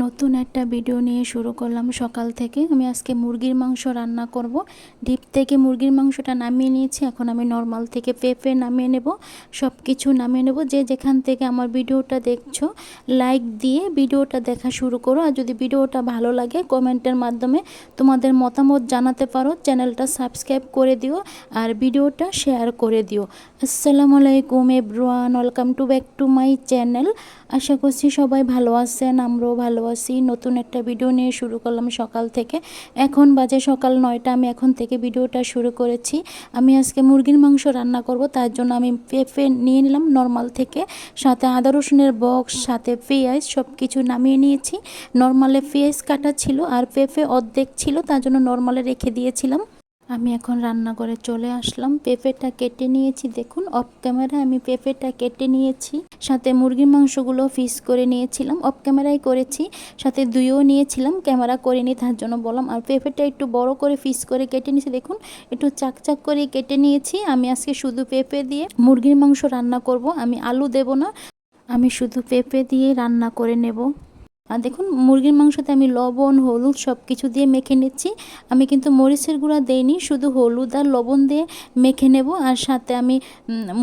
নতুন একটা ভিডিও নিয়ে শুরু করলাম সকাল থেকে। আমি আজকে মুরগির মাংস রান্না করব। ডিপ থেকে মুরগির মাংসটা নামিয়ে নিয়েছি। এখন আমি নর্মাল থেকে পেঁপে নামিয়ে নেব। সব কিছু নামিয়ে নেব। যে যেখান থেকে আমার ভিডিওটা দেখছ লাইক দিয়ে ভিডিওটা দেখা শুরু করো। আর যদি ভিডিওটা ভালো লাগে কমেন্টের মাধ্যমে তোমাদের মতামত জানাতে পারো চ্যানেলটা সাবস্ক্রাইব করে দিও আর ভিডিওটা শেয়ার করে দিও। আসসালামু আলাইকুম everyone welcome to back to my channel আশা করছি সবাই ভালো আছেন, আমরাও ভালো আছি নতুন একটা ভিডিও নিয়ে শুরু করলাম সকাল থেকে। এখন বাজে সকাল নয়টা, আমি এখন থেকে ভিডিওটা শুরু করেছি। আমি আজকে মুরগির মাংস রান্না করব, তার জন্য আমি পেঁপে নিয়ে নিলাম নর্মাল থেকে, সাথে আদা রসুনের বক্স সাথে পেঁয়াজ সব কিছু নামিয়ে নিয়েছি। নর্মালে পেঁয়াজ কাটা ছিল আর পেঁপে অর্ধেক ছিল, তার জন্য নর্মালে রেখে দিয়েছিলাম। আমি এখন রান্না করে চলে আসলাম। পেঁপেটা কেটে নিয়েছি। দেখুন অফ ক্যামেরায় আমি পেঁপেটা কেটে নিয়েছি। সাথে মুরগির মাংসগুলো ফিস করে নিয়েছিলাম। অফ ক্যামেরায় করেছি। সাথে দুইও নিয়েছিলাম। ক্যামেরা করে করিনি, তার জন্য বললাম, আর পেঁপেটা একটু বড় করে ফিস করে কেটে নিয়েছি। দেখুন, একটু চাক চাক করে কেটে নিয়েছি। আমি আজকে শুধু পেঁপে দিয়ে মুরগির মাংস রান্না করব। আমি আলু দেব না। আমি শুধু পেঁপে দিয়ে রান্না করে নেব। দেখুন, মুরগির মাংসতে আমি লবণ, হলুদ সব কিছু দিয়ে মেখে নিচ্ছি। আমি কিন্তু মরিচের গুঁড়া দেইনি, শুধু হলুদ আর লবণ দিয়ে মেখে নেব আর সাথে আমি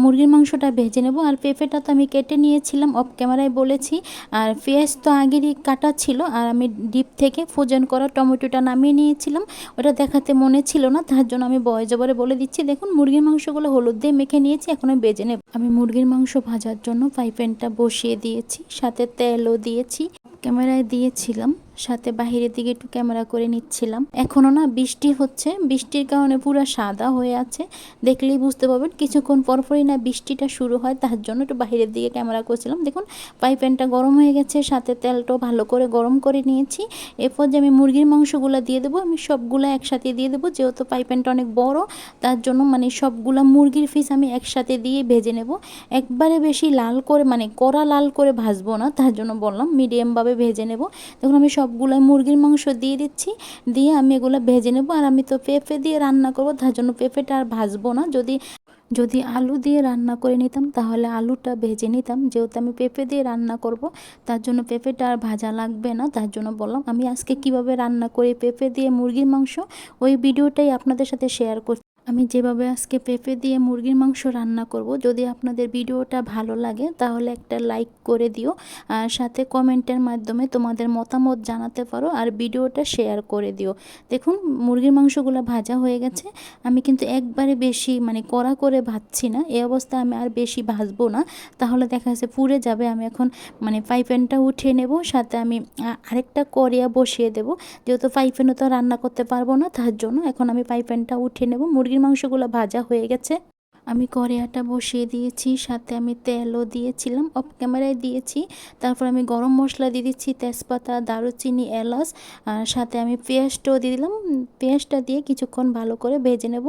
মুরগির মাংসটা ভেজে নেব। আর পেঁপেটা তো আমি কেটে নিয়েছিলাম, অফ ক্যামেরায় বলেছি। আর পেঁয়াজ তো আগেরই কাটা ছিল আর আমি ডিপ থেকে ফোজন করা টমেটোটা নামিয়ে নিয়েছিলাম। ওটা দেখাতে মনে ছিল না, তার জন্য আমি বয় জবরে বলে দিচ্ছি, দেখুন, মুরগির মাংসগুলো হলুদ দিয়ে মেখে নিয়েছি, এখন আমি বেজে নেব। আমি মুরগির মাংস ভাজার জন্য ফ্রাই প্যানটা বসিয়ে দিয়েছি, সাথে তেলও দিয়েছি। ক্যামেরায় দিয়েছিলাম। সাথে বাহিরের দিকে একটু ক্যামেরা করে নিচ্ছিলাম। এখনও না বৃষ্টি হচ্ছে। বৃষ্টির কারণে পুরো সাদা হয়ে আছে। দেখলেই বুঝতে পারবেন, কিছুক্ষণ পরপরই না বৃষ্টিটা শুরু হয়, তার জন্য একটু বাহিরের দিকে ক্যামেরা করছিলাম। দেখুন পাইপ্যানটা গরম হয়ে গেছে, সাথে তেলটাও ভালো করে গরম করে নিয়েছি। এরপর যে আমি মুরগির মাংসগুলো দিয়ে দেবো, আমি সবগুলো একসাথে দিয়ে দেবো, যেহেতু পাইপ্যানটা অনেক বড়, তার জন্য মানে সবগুলা মুরগির ফিস আমি একসাথে দিয়ে ভেজে নেব। একবারে বেশি লাল করে মানে কড়া লাল করে ভাজবো না, তার জন্য বললাম মিডিয়ামভাবে ভেজে নেব। দেখুন, আমি সবগুলো মুরগির মাংস দিয়ে দিচ্ছি। দিয়ে আমি এগুলো ভেজে নেব আর আমি তো পেঁপে দিয়ে রান্না করব, তার জন্য পেঁপেটা আর ভাজবো না। যদি যদি আলু দিয়ে রান্না করে নিতাম তাহলে আলুটা ভেজে নিতাম। যেহেতু আমি পেঁপে দিয়ে রান্না করব, তার জন্য পেঁপেটা আর ভাজা লাগবে না। তার জন্য বললাম আমি আজকে কীভাবে রান্না করি পেঁপে দিয়ে মুরগির মাংস, ওই ভিডিওটাই আপনাদের সাথে শেয়ার করছি আমি যেভাবে আজকে পেঁপে দিয়ে মুরগির মাংস রান্না করব, যদি আপনাদের ভিডিওটা ভালো লাগে, তাহলে একটা লাইক করে দিও, আর সাথে কমেন্টের মাধ্যমে তোমাদের মতামত জানাতে পারো, আর ভিডিওটা শেয়ার করে দিও। দেখুন, মুরগির মাংসগুলো ভাজা হয়ে গেছে। আমি কিন্তু একবারে বেশি মানে কড়া করে ভাজছি না, এই অবস্থায় আমি আর বেশি ভাজবো না। তাহলে দেখা যাচ্ছে পুড়ে যাবে, আমি এখন মানে পাইপ্যানটা উঠিয়ে নেব, সাথে আমি আরেকটা করিয়া বসিয়ে দেব। যেহেতু পাইপ্যানও তো রান্না করতে পারব না, তার জন্য এখন আমি পাইপ্যানটা উঠিয়ে নেব, মুরগির মাংসগুলো ভাজা হয়ে গেছে। আমি কড়াইটা বসিয়ে দিয়েছি, সাথে আমি তেলও দিয়েছিলাম অফ ক্যামেরায় দিয়েছি। তারপর আমি গরম মশলা দিয়ে দিচ্ছি, তেজপাতা, দারুচিনি, এলাচ, আর সাথে আমি পেঁয়াজটাও দিয়ে দিলাম। পেঁয়াজটা দিয়ে কিছুক্ষণ ভালো করে ভেজে নেব।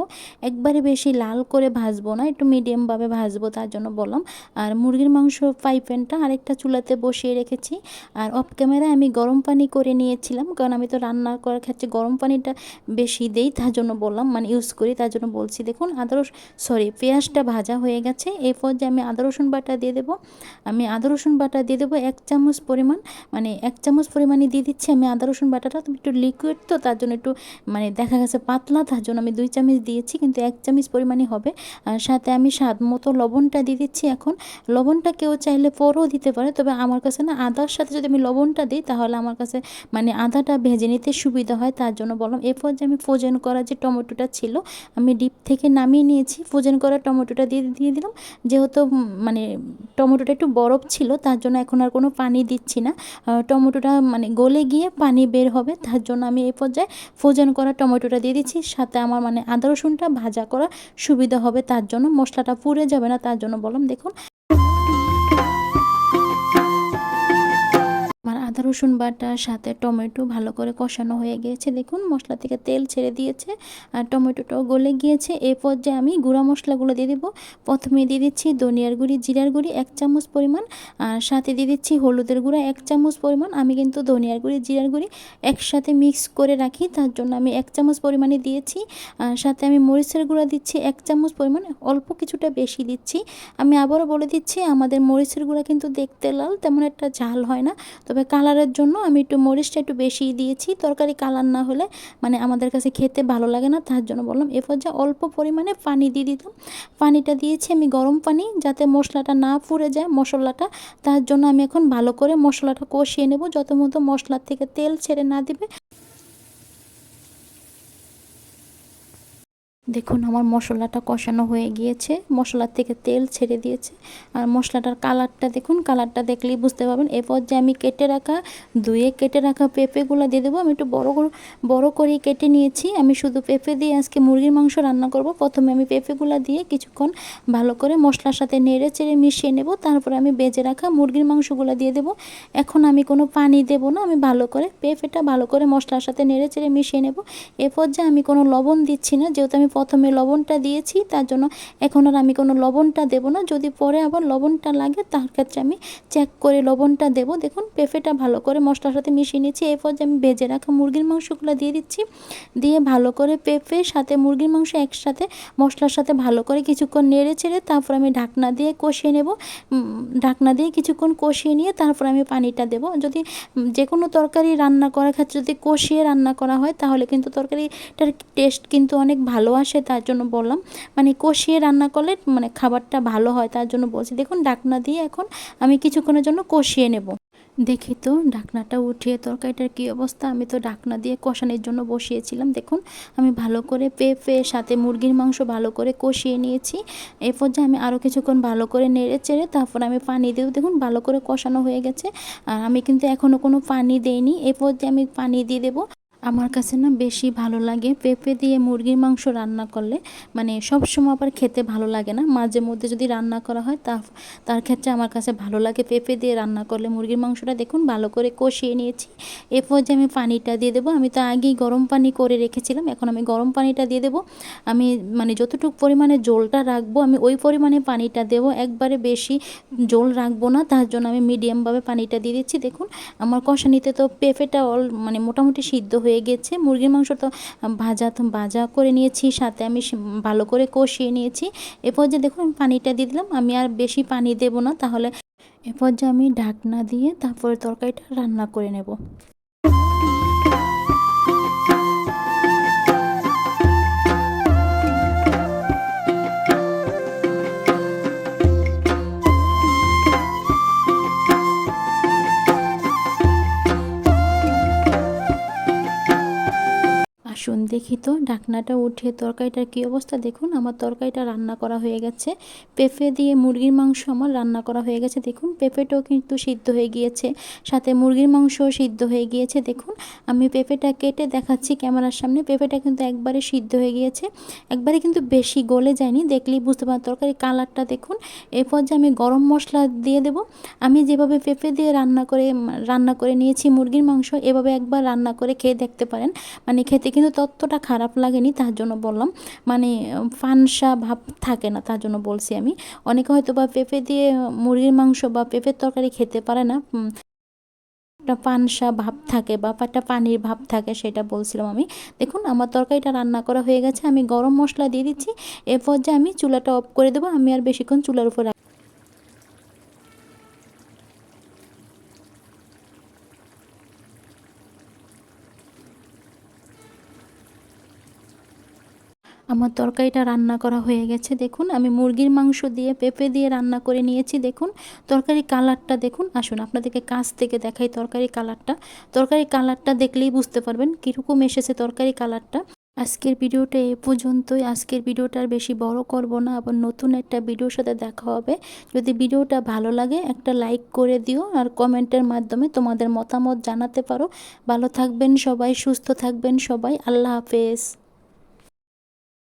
একবারে বেশি লাল করে ভাজবো না, একটু মিডিয়ামভাবে ভাজবো, তার জন্য বললাম। আর মুরগির মাংস ফ্রাই প্যানটা আরেকটা চুলাতে বসিয়ে রেখেছি। আর অফ ক্যামেরায় আমি গরম পানি করে নিয়েছিলাম, কারণ আমি তো রান্না করার ক্ষেত্রে গরম পানিটা বেশি দেই, তার জন্য বললাম মানে ইউজ করি, তার জন্য বলছি। দেখুন, আদা রসুন সরি পেঁয়াজটা ভাজা হয়ে গেছে। এরপর যে আমি আদা, রসুন বাটা দিয়ে দেবো, আমি আদা, রসুন বাটা দিয়ে দেবো এক চামচ পরিমাণ মানে এক চামচ পরিমাণে দিয়ে দিচ্ছি আমি আদা, রসুন বাটাটা। তুমি একটু লিকুইড তো, তার জন্য একটু মানে দেখা গেছে পাতলা, তার জন্য আমি দুই চামচ দিয়েছি, কিন্তু এক চামচ পরিমাণই হবে। আর সাথে আমি স্বাদ মতো লবণটা দিয়ে দিচ্ছি এখন। লবণটা কেউ চাইলে পরও দিতে পারে, তবে আমার কাছে না আদার সাথে যদি আমি লবণটা দিই, তাহলে আমার কাছে মানে আদাটা ভেজে নিতে সুবিধা হয়, তার জন্য বললাম। এরপর যে আমি ফ্রোজেন করা যে টমেটোটা ছিল, আমি ডিপ থেকে নামিয়ে নিয়েছি। ফোজেন করা টমেটোটা দিয়ে দিয়ে দিলাম। যেহেতু মানে টমেটোটা একটু বরফ ছিল, তার জন্য এখন আর কোনো পানি দিচ্ছি না। টমেটোটা মানে গলে গিয়ে পানি বের হবে, তার জন্য আমি এই পর্যায়ে ফোজন করা টমেটোটা দিয়ে দিচ্ছি। সাথে আমার মানে আদা রসুনটা ভাজা করা সুবিধা হবে, তার জন্য মশলাটা পুড়ে যাবে না, তার জন্য বললাম, দেখুন। আদা, রসুন বাটার সাথে টমেটো ভালো করে কষানো হয়ে গিয়েছে। দেখুন, মশলা থেকে তেল ছেড়ে দিয়েছে আর টমেটোটাও গলে গিয়েছে। এই পর্যায়ে আমি গুঁড়া মশলাগুলো দিয়ে দেবো। প্রথমে দিয়ে দিচ্ছি ধনিয়ার গুঁড়ি, জিরার গুঁড়ি এক চামচ পরিমাণ আর সাথে দিয়ে দিচ্ছি হলুদের গুঁড়া এক চামচ পরিমাণ। আমি কিন্তু ধনিয়ার গুঁড়ি, জিরার গুঁড়ি একসাথে মিক্স করে রাখি, তার জন্য আমি এক চামচ পরিমাণে দিয়েছি। আর সাথে আমি মরিচের গুঁড়া দিচ্ছি এক চামচ পরিমাণে, অল্প কিছুটা বেশি দিচ্ছি। আমি আবারও বলে দিচ্ছি, আমাদের মরিচের গুঁড়া কিন্তু দেখতে লাল, তেমন একটা ঝাল হয় না। তবে কালারের জন্য আমি একটু মরিচটা একটু বেশি দিয়েছি। তরকারি কালার না হলে মানে আমাদের কাছে খেতে ভালো লাগে না, তার জন্য বললাম এরপর যা অল্প পরিমাণে পানি দিয়ে দিতাম। পানিটা দিয়েছি আমি গরম পানি যাতে মশলাটা না পুড়ে যায় মশলাটা, তার জন্য আমি এখন ভালো করে মশলাটা কষিয়ে নেব। যত মতো মশলার থেকে তেল ছেড়ে না দিবে দেখুন, আমার মশলাটা কষানো হয়ে গিয়েছে। মশলার থেকে তেল ছেড়ে দিয়েছে। আর মশলাটার কালারটা দেখুন, কালারটা দেখলেই বুঝতে পারবেন। এরপর যে আমি কেটে রাখা, ধুয়ে কেটে রাখা পেঁপেগুলো দিয়ে দেবো। আমি একটু বড় বড় করে কেটে নিয়েছি। আমি শুধু পেঁপে দিয়ে আজকে মুরগির মাংস রান্না করব। প্রথমে আমি পেঁপেগুলো দিয়ে কিছুক্ষণ ভালো করে মশলার সাথে নেড়ে চেড়ে মিশিয়ে নেব। তারপরে আমি বেজে রাখা মুরগির মাংসগুলো দিয়ে দেবো। এখন আমি কোনো পানি দেব না। আমি ভালো করে পেঁপেটা ভালো করে মশলার সাথে নেড়ে চেড়ে মিশিয়ে নেব। এরপর যে আমি কোনো লবণ দিচ্ছি না। যেহেতু আমি প্রথমে লবণটা দিয়েছি, তার জন্য এখন আর আমি কোনো লবণটা দেবো না। যদি পরে আবার লবণটা লাগে, তার ক্ষেত্রে আমি চেক করে লবণটা দেব। দেখুন, পেঁপেটা ভালো করে মশলার সাথে মিশিয়ে নিচ্ছি এরপর যে আমি ভেজে রাখা মুরগির মাংসগুলো দিয়ে দিচ্ছি। দিয়ে ভালো করে পেঁপে, সাথে মুরগির মাংস একসাথে মশলার সাথে ভালো করে কিছুক্ষণ নেড়ে ছেড়ে তারপর আমি ঢাকনা দিয়ে কষিয়ে নেব। ঢাকনা দিয়ে কিছুক্ষণ কষিয়ে নিয়ে তারপর আমি পানিটা দেব। যদি যে কোনো তরকারি রান্না করার ক্ষেত্রে যদি কষিয়ে রান্না করা হয়, তাহলে কিন্তু তরকারিটার টেস্ট কিন্তু অনেক ভালো আসে। তার জন্য বললাম মানে কষিয়ে রান্না করলে মানে খাবারটা ভালো হয় তার জন্য বলছি, দেখুন, ডাকনা দিয়ে এখন আমি কিছুক্ষণের জন্য কষিয়ে নেব। দেখি তো ঢাকনাটা উঠিয়ে তরকারিটার কী অবস্থা, আমি তো ঢাকনা দিয়ে কষানোর জন্য বসিয়েছিলাম। দেখুন, আমি ভালো করে পেঁপে, সাথে মুরগির মাংস ভালো করে কষিয়ে নিয়েছি। এরপর যে আমি আরও কিছুক্ষণ ভালো করে নেড়ে চেড়ে তারপর আমি পানি দিয়েও দেখুন, ভালো করে কষানো হয়ে গেছে। আর আমি কিন্তু এখনও কোনো পানি দেইনি। এরপর যে আমি পানি দিয়ে দেবো। আমার কাছে না বেশি ভালো লাগে। পেঁপে দিয়ে মুরগির মাংস রান্না করলে মানে সব সময় আবার খেতে ভালো লাগে না। মাঝে মধ্যে যদি রান্না করা হয় তা, তার ক্ষেত্রে আমার কাছে ভালো লাগে। পেঁপে দিয়ে রান্না করলে মুরগির মাংসটা দেখুন ভালো করে কষিয়ে নিয়েছি। এরপর যে আমি পানিটা দিয়ে দেবো। আমি তো আগেই গরম পানি করে রেখেছিলাম। এখন আমি গরম পানিটা দিয়ে দেবো। আমি মানে যতটুকু পরিমাণে জলটা রাখব আমি ওই পরিমাণে পানিটা দেবো। একবারে বেশি জল রাখব না। তার জন্য আমি মিডিয়ামভাবে পানিটা দিয়ে দিচ্ছি। দেখুন আমার কষানিতে তো পেঁপেটা অল মানে মোটামুটি সিদ্ধ হয়ে হয়ে গেছে। মুরগির মাংস তো ভাজা তো ভাজা করে নিয়েছি, সাথে আমি ভালো করে কষিয়ে নিয়েছি। এরপর যে দেখুন পানিটা দিয়ে দিলাম। আমি আর বেশি পানি দেব না, তাহলে এরপর যে আমি ঢাকনা দিয়ে তারপরে তরকারিটা রান্না করে নেব। তো ঢাকনাটা উঠিয়ে তরকারিটার কী অবস্থা দেখুন। আমার তরকারিটা রান্না করা হয়ে গেছে। পেঁপে দিয়ে মুরগির মাংস আমার রান্না করা হয়ে গেছে। দেখুন, পেঁপেটাও কিন্তু সিদ্ধ হয়ে গিয়েছে। সাথে মুরগির মাংসও সিদ্ধ হয়ে গিয়েছে। দেখুন, আমি পেঁপেটা কেটে দেখাচ্ছি ক্যামেরার সামনে। পেঁপেটা কিন্তু একবারে সিদ্ধ হয়ে গিয়েছে। একবারে কিন্তু বেশি গলে যায়নি। দেখলেই বুঝতে পারেন তরকারি কালারটা। দেখুন, এরপর যে আমি গরম মশলা দিয়ে দেব। আমি যেভাবে পেঁপে দিয়ে রান্না করে রান্না করে নিয়েছি মুরগির মাংস, এভাবে একবার রান্না করে খেয়ে দেখতে পারেন। মানে খেতে কিন্তু ততটা খারাপ লাগেনি, তার জন্য বললাম। মানে ফানসা ভাব থাকে না, তার জন্য বলছি আমি। অনেকে হয়তো বা পেঁপে দিয়ে মুরগির মাংস বা পেঁপের তরকারি খেতে পারে না। একটা পানসা ভাব থাকে বা একটা পানির ভাব থাকে, সেটা বলছিলাম আমি। দেখুন, আমার তরকারিটা রান্না করা হয়ে গেছে, আমি গরম মশলা দিয়ে দিচ্ছি। এরপর যে আমি চুলাটা অফ করে দেবো, আমি আর বেশিক্ষণ চুলার উপর আমার তরকারিটা রান্না করা হয়ে গেছে, দেখুন। আমি মুরগির মাংস দিয়ে, পেঁপে দিয়ে রান্না করে নিয়েছি, দেখুন। তরকারি কালারটা দেখুন। আসুন, আপনাদেরকে কাছ থেকে দেখাই তরকারি কালারটা। তরকারি কালারটা দেখলেই বুঝতে পারবেন কীরকম এসেছে তরকারি কালারটা। আজকের ভিডিওটা এ পর্যন্তই। আজকের ভিডিওটা আর বেশি বড় করব না। আবার নতুন একটা ভিডিওর সাথে দেখা হবে। যদি ভিডিওটা ভালো লাগে, একটা লাইক করে দিও আর কমেন্টের মাধ্যমে তোমাদের মতামত জানাতে পারো। ভালো থাকবেন সবাই, সুস্থ থাকবেন সবাই। আল্লাহ হাফেজ।